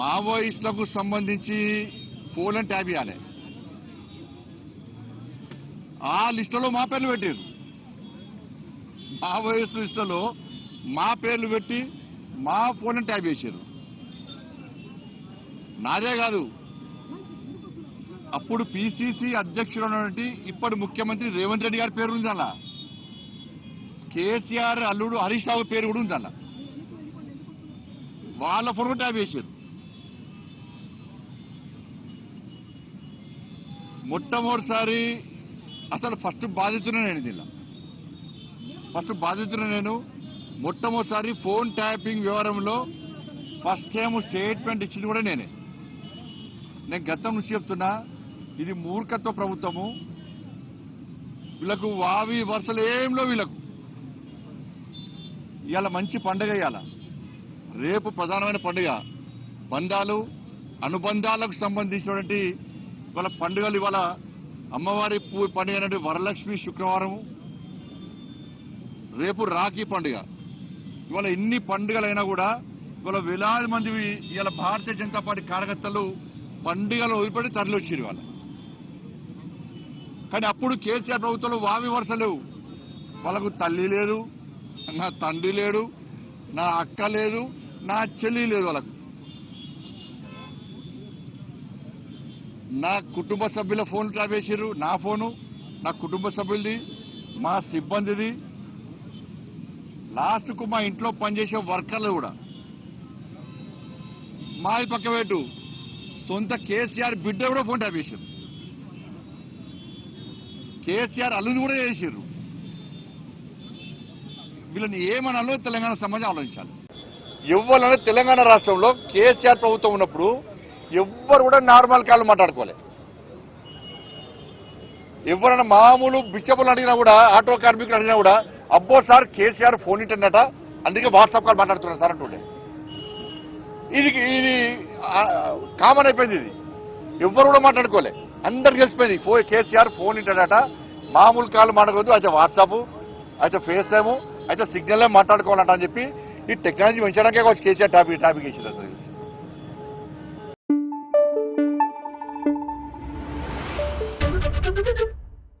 మావోయిస్టులకు సంబంధించి phone tab ఇవ్వాలి ఆ లిస్టులో మా పేర్లు పెట్టారు మావోయిస్టు లిస్టులో మా పేర్లు పెట్టి మా ఫోన్ ట్యాబ్ చేశారు నాదే కాదు అప్పుడు పిసిసి అధ్యక్షుడు ఇప్పటి ముఖ్యమంత్రి రేవంత్ రెడ్డి గారి పేరు ఉంది అలా కేసీఆర్ అల్లుడు హరీష్ రావు పేరు కూడా ఉంది అలా వాళ్ళ ఫోన్ కూడా ట్యాబ్ చేశారు మొట్టమొదటిసారి అసలు ఫస్ట్ బాధితునే నేను దీనిలో ఫస్ట్ బాధితునే నేను. మొట్టమొదటిసారి ఫోన్ ట్యాపింగ్ వివరంలో ఫస్ట్ టైం స్టేట్మెంట్ ఇచ్చింది కూడా నేనే. నేను గతం నుంచి చెప్తున్నా ఇది మూర్ఖత్వ ప్రభుత్వము. వీళ్ళకు వావి వరుసలు ఏంలో వీళ్ళకు. ఇవాళ మంచి పండుగ ఇవాళ. రేపు ప్రధానమైన పండుగ. బంధాలు అనుబంధాలకు సంబంధించినటువంటి ఇవాళ పండుగలు ఇవాళ అమ్మవారి పూ పండుగ అయినటువంటి వరలక్ష్మి శుక్రవారం రేపు రాఖీ పండుగ. ఇవాళ ఎన్ని పండుగలైనా కూడా ఇవాళ వేలాది మంది ఇవాళ భారతీయ జనతా పార్టీ కార్యకర్తలు పండుగలు వదిలిపెట్టి తరలి వచ్చారు ఇవాళ. కానీ అప్పుడు కేసీఆర్ ప్రభుత్వంలో వావి వరుస లేవు. వాళ్ళకు తల్లి లేదు నా తండ్రి లేడు నా అక్క లేదు నా చెల్లి లేదు వాళ్ళకు. నా కుటుంబ సభ్యుల ఫోన్ ట్రాప్ వేసారు నా ఫోను నా కుటుంబ సభ్యులది మా సిబ్బందిది. లాస్ట్కు మా ఇంట్లో పనిచేసే వర్కర్లు కూడా. మాది పక్క పెట్టు. సొంత కేసీఆర్ బిడ్డ కూడా ఫోన్ ట్యాప్ చేశారు కేసీఆర్ అల్లుని కూడా చేశారు వీళ్ళని ఏమనాలో తెలంగాణ సమాజం ఆలోచించాలి. ఎవ్వరైనా తెలంగాణ రాష్ట్రంలో కేసీఆర్ ప్రభుత్వం ఉన్నప్పుడు ఎవ్వరు కూడా నార్మల్ కాళ్ళు మాట్లాడుకోవాలి ఎవరైనా మామూలు బిచ్చపులు అడిగినా కూడా ఆటో కార్మికులు అడిగినా కూడా అబ్బో సార్ కేసీఆర్ ఫోన్ ఇంటర్నెట అందుకే వాట్సాప్ కాల్ మాట్లాడుతున్నారు సార్ అంటుండే. ఇది ఇది కామన్ అయిపోయింది ఇది. ఎవ్వరు కూడా మాట్లాడుకోలే. అందరు తెలిసిపోయింది ఫో కేసీఆర్ ఫోన్ ఇంటర్నెట మామూలు కాల్ మాట్లాడకూడదు అయితే వాట్సాప్ అయితే ఫేస్ టైము అయితే సిగ్నల్ మాట్లాడుకోవాలంట అని చెప్పి ఈ టెక్నాలజీ పెంచడానికే కావచ్చు కేసీఆర్ టాపిక్ టాపిక్ ఇచ్చింది ん?